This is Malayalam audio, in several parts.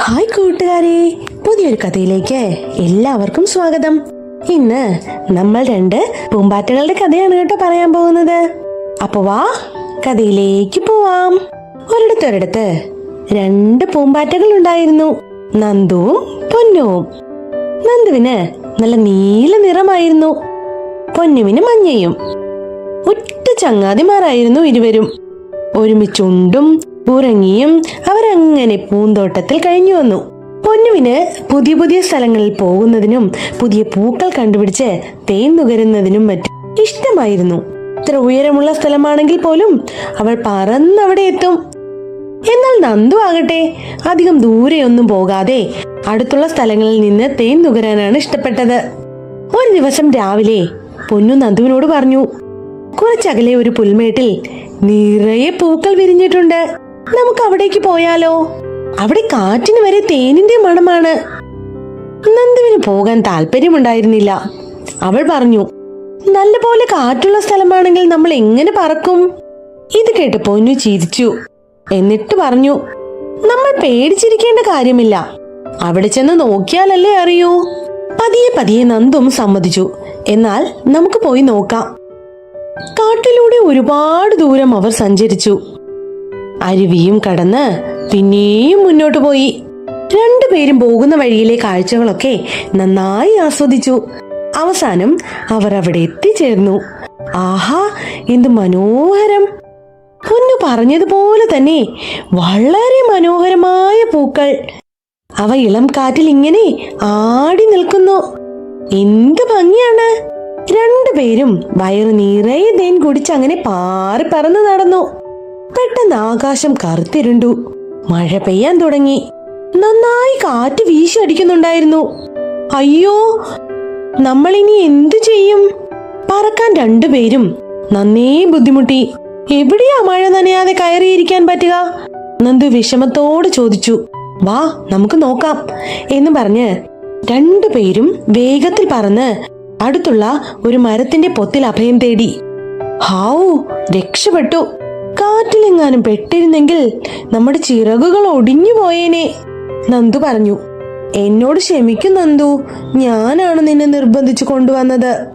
ഹായ് കൂട്ടുകാരെ പുതിയൊരു കഥയിലേക്ക് എല്ലാവർക്കും സ്വാഗതം. ഇന്ന് നമ്മൾ രണ്ട് പൂമ്പാറ്റകളുടെ കഥയാണ് കേട്ടോ പറയാൻ പോകുന്നത്. അപ്പൊ വാ കഥയിലേക്ക് പോവാം. ഒരിടത്തൊരിടത്ത് രണ്ട് പൂമ്പാറ്റകൾ ഉണ്ടായിരുന്നു. നന്ദുവും പൊന്നുവും. നന്ദുവിന് നല്ല നീല നിറമായിരുന്നു. പൊന്നുവിന് മഞ്ഞയും. ഒറ്റ ചങ്ങാതിമാരായിരുന്നു ഇരുവരും. ഒരുമിച്ചുണ്ടും ഉറങ്ങിയും അവരങ്ങനെ പൂന്തോട്ടത്തിൽ കഴിഞ്ഞു വന്നു പൊന്നുവിന് പുതിയ പുതിയ സ്ഥലങ്ങളിൽ പോകുന്നതിനും പുതിയ പൂക്കൾ കണ്ടുപിടിച്ച് തേൻ നുകരുന്നതിനും മറ്റും ഇഷ്ടമായിരുന്നു. ഇത്ര ഉയരമുള്ള സ്ഥലമാണെങ്കിൽ പോലും അവൾ പറന്നവിടെ എത്തും. എന്നാൽ നന്ദു ആകട്ടെ അധികം ദൂരെയൊന്നും പോകാതെ അടുത്തുള്ള സ്ഥലങ്ങളിൽ നിന്ന് തേൻ നുകരാനാണ് ഇഷ്ടപ്പെട്ടത്. ഒരു ദിവസം രാവിലെ പൊന്നു നന്ദുവിനോട് പറഞ്ഞു കുറച്ചകലെ ഒരു പുൽമേട്ടിൽ നിറയെ പൂക്കൾ വിരിഞ്ഞിട്ടുണ്ട്. നമുക്ക് അവിടേക്ക് പോയാലോ? അവിടെ കാറ്റിന് വരെ തേനിന്റെ മണമാണ്. നന്ദുവിന് പോകാൻ താല്പര്യമുണ്ടായിരുന്നില്ല. അവൾ പറഞ്ഞു നല്ലപോലെ കാറ്റുള്ള സ്ഥലമാണെങ്കിൽ നമ്മൾ എങ്ങനെ പറക്കും? ഇത് കേട്ട് പൊന്നു ചിരിച്ചു. എന്നിട്ട് പറഞ്ഞു നമ്മൾ പേടിച്ചിരിക്കേണ്ട കാര്യമില്ല. അവിടെ ചെന്ന് നോക്കിയാലല്ലേ അറിയൂ. പതിയെ പതിയെ നന്ദും സമ്മതിച്ചു. എന്നാൽ നമുക്ക് പോയി നോക്കാം. കാട്ടിലൂടെ ഒരുപാട് ദൂരം അവർ സഞ്ചരിച്ചു. അരുവിയും കടന്ന് പിന്നെയും മുന്നോട്ട് പോയി. രണ്ടുപേരും പോകുന്ന വഴിയിലെ കാഴ്ചകളൊക്കെ നന്നായി ആസ്വദിച്ചു. അവസാനം അവർ അവിടെ എത്തിച്ചേർന്നു. ആഹാ എന്ത് മനോഹരം. പൊന്നു പറഞ്ഞതുപോലെ തന്നെ വളരെ മനോഹരമായ പൂക്കൾ. അവ ഇളം കാറ്റിൽ ഇങ്ങനെ ആടി നിൽക്കുന്നു. എന്ത് ഭംഗിയാണ്. രണ്ടുപേരും വയറു നിറയെ തേൻ കുടിച്ച് അങ്ങനെ പാറി പറന്ന് നടന്നു. പെട്ടെന്ന് ആകാശം കറുത്തിരുണ്ടു. മഴ പെയ്യാൻ തുടങ്ങി. നന്നായി കാറ്റ് വീശി അടിക്കുന്നുണ്ടായിരുന്നു. അയ്യോ നമ്മളിനി എന്തു ചെയ്യും? പറക്കാൻ രണ്ടുപേരും നന്നേ ബുദ്ധിമുട്ടി. എവിടെയാ മഴ നനയാതെ കയറിയിരിക്കാൻ പറ്റുക? നന്ദു വിഷമത്തോട് ചോദിച്ചു. വാ നമുക്ക് നോക്കാം എന്ന് പറഞ്ഞ് രണ്ടുപേരും വേഗത്തിൽ പറന്ന് അടുത്തുള്ള ഒരു മരത്തിന്റെ പൊത്തിൽ അഭയം തേടി. ഹാവു രക്ഷപ്പെട്ടു. കാറ്റിലെങ്ങാനും പെട്ടിരുന്നെങ്കിൽ നമ്മുടെ ചിറകുകൾ ഒടിഞ്ഞു പോയേനെ. നന്ദു പറഞ്ഞു. എന്നോട് ക്ഷമിക്കും നന്ദു. ഞാനാണ് നിന്നെ നിർബന്ധിച്ചു കൊണ്ടുവന്നത്.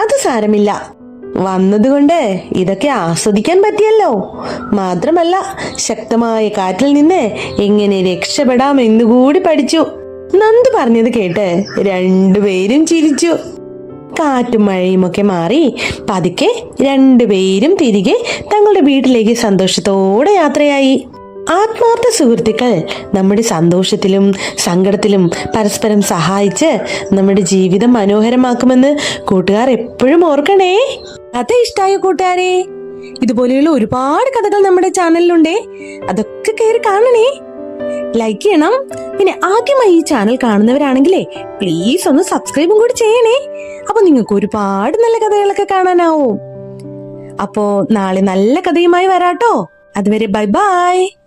അത് സാരമില്ല. വന്നതുകൊണ്ട് ഇതൊക്കെ ആസ്വദിക്കാൻ പറ്റിയല്ലോ. മാത്രമല്ല ശക്തമായ കാറ്റിൽ നിന്ന് എങ്ങനെ രക്ഷപ്പെടാം എന്നുകൂടി പഠിച്ചു. നന്ദു പറഞ്ഞത് കേട്ട് രണ്ടുപേരും ചിരിച്ചു. കാറ്റും മഴയുമൊക്കെ മാറി പതുക്കെ രണ്ടുപേരും തിരികെ തങ്ങളുടെ വീട്ടിലേക്ക് സന്തോഷത്തോടെ യാത്രയായി. ആത്മാർത്ഥ സുഹൃത്തുക്കൾ നമ്മുടെ സന്തോഷത്തിലും സങ്കടത്തിലും പരസ്പരം സഹായിച്ച് നമ്മുടെ ജീവിതം മനോഹരമാക്കുമെന്ന് കൂട്ടുകാർ എപ്പോഴും ഓർക്കണേ. കഥ ഇഷ്ടായ കൂട്ടുകാരെ? ഇതുപോലെയുള്ള ഒരുപാട് കഥകൾ നമ്മുടെ ചാനലിലുണ്ടേ. അതൊക്കെ കയറി കാണണേ. ലൈക്ക് ചെയ്യണം. പിന്നെ ആദ്യമായി ഈ ചാനൽ കാണുന്നവരാണെങ്കിലേ പ്ലീസ് ഒന്ന് സബ്സ്ക്രൈബും കൂടി ചെയ്യണേ. അപ്പൊ നിങ്ങൾക്ക് ഒരുപാട് നല്ല കഥകളൊക്കെ കാണാനാവും. അപ്പോ നാളെ നല്ല കഥയുമായി വരാട്ടോ. അതുവരെ ബൈ ബൈ.